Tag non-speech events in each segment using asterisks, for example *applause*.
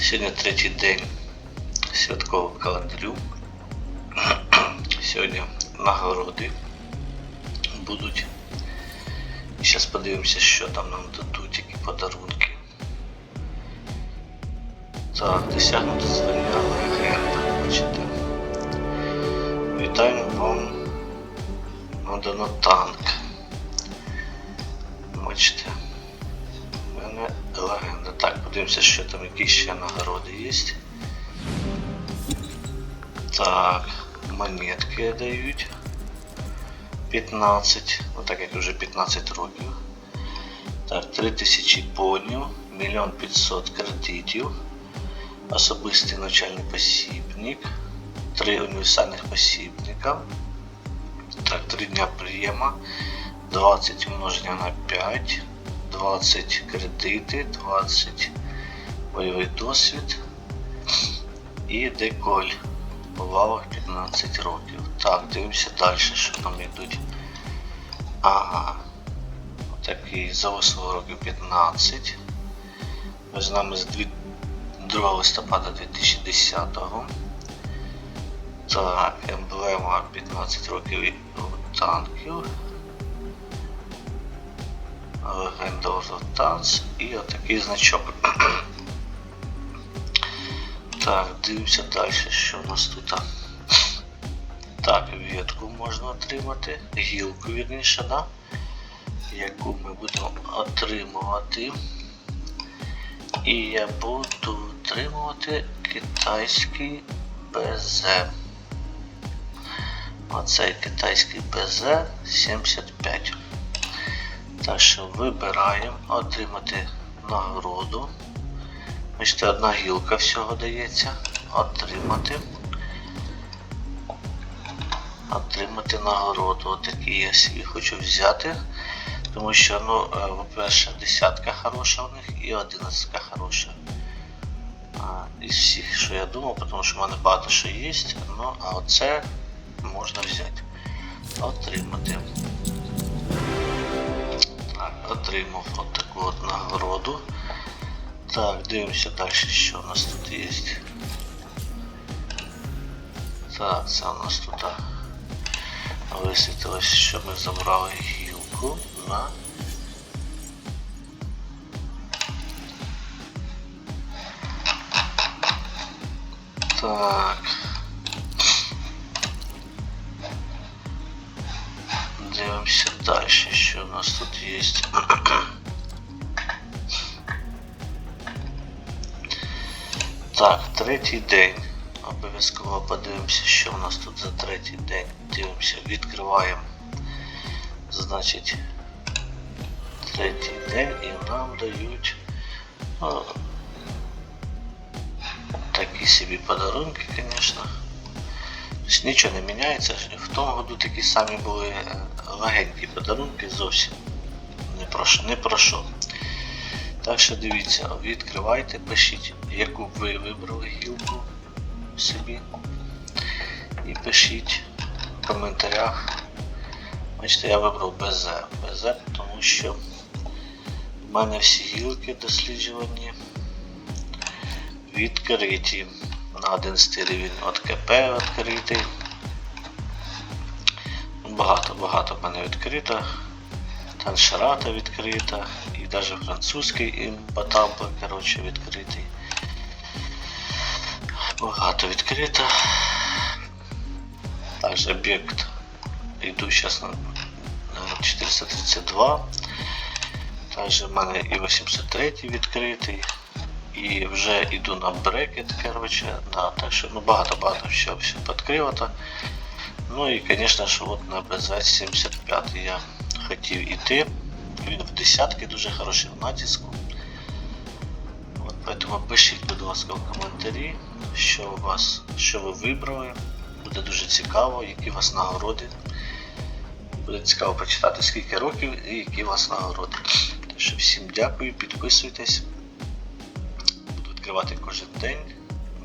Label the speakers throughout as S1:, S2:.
S1: Сьогодні третій день святкового календарю. Сьогодні нагороди будуть. Зараз подивимося, що там нам дадуть, які подарунки. Так, досягнуто звання легенда. Бачите. Вітаємо вам надано танк. Бачите. У мене легенда. Так, подивимося, що там які ще нагороди є. Так, монетки дають. 15, ну так як вже 15 років. Так, 3000 понів, 1 500 кредитів, особистий навчальний посібник, 3 універсальних посібника. Так, 3 дня прийома, 20 множення на 5, 20 кредити, 20 бойовий досвід і деколь. Бувало 15 років. Так, дивимося далі, що нам йдуть. Ага. Такий за 8 років 15. Ми з нами з 2 листопада 2010-го. Так, емблема 15 років танків. Легенда Tanks і отакий значок. Так, дивимося далі, що у нас тут. Так, ветку можна отримати, гілку вірніше, да? яку ми будемо отримувати. І я буду отримувати китайський БЗ. Оцей китайський БЗ 75. Так що вибираємо отримати нагороду. Бачите, одна гілка всього дається. Отримати. Отримати нагороду. Отакі я собі хочу взяти. Тому що, ну, е, по-перше, десятка хороша у них і одинадцятка хороша. Із всіх, що я думав, тому що в мене багато що є. Ну, а оце можна взяти. Отримати. Так, отримав от таку от нагороду. Так, дивимося далі, що у нас тут є. Так, це у нас тут а, висвітилось, що ми забрали гілку на Так. Дивимося далі, що у нас тут є. *clears throat* Так, третій день. Обов'язково подивимося, що у нас тут за третій день. Дивимося, відкриваємо. Значить, третій день і нам дають ну, такі собі подарунки, звісно. Тобто нічого не міняється. В тому году такі самі були е, легенькі подарунки зовсім. Не про, не про що. Так що дивіться, відкривайте, пишіть, яку б ви вибрали гілку собі. І пишіть в коментарях. Бачите, я вибрав БЗ. БЗ, тому що в мене всі гілки досліджувані відкриті. На 11 рівень от КП відкритий. Багато, багато в мене відкрито. Таншарата відкрита, і навіть французький імпотампа, коротше, відкритий. Багато відкрито. Також об'єкт йду зараз на на 432. Також в мене і 803 відкритий. І вже йду на брекет, коротше, да, так що ну багато-багато всього все підкрито. Ну і звісно ж от на БЗ-75 я хотів іти. Він в десятки дуже хороший в натиску. От, поэтому пишіть, будь ласка, в коментарі, що у вас, що ви вибрали. Буде дуже цікаво, які у вас нагороди. Буде цікаво почитати, скільки років і які у вас нагороди. Що всім дякую, підписуйтесь. Буду відкривати кожен день.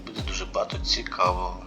S1: Буде дуже багато цікавого.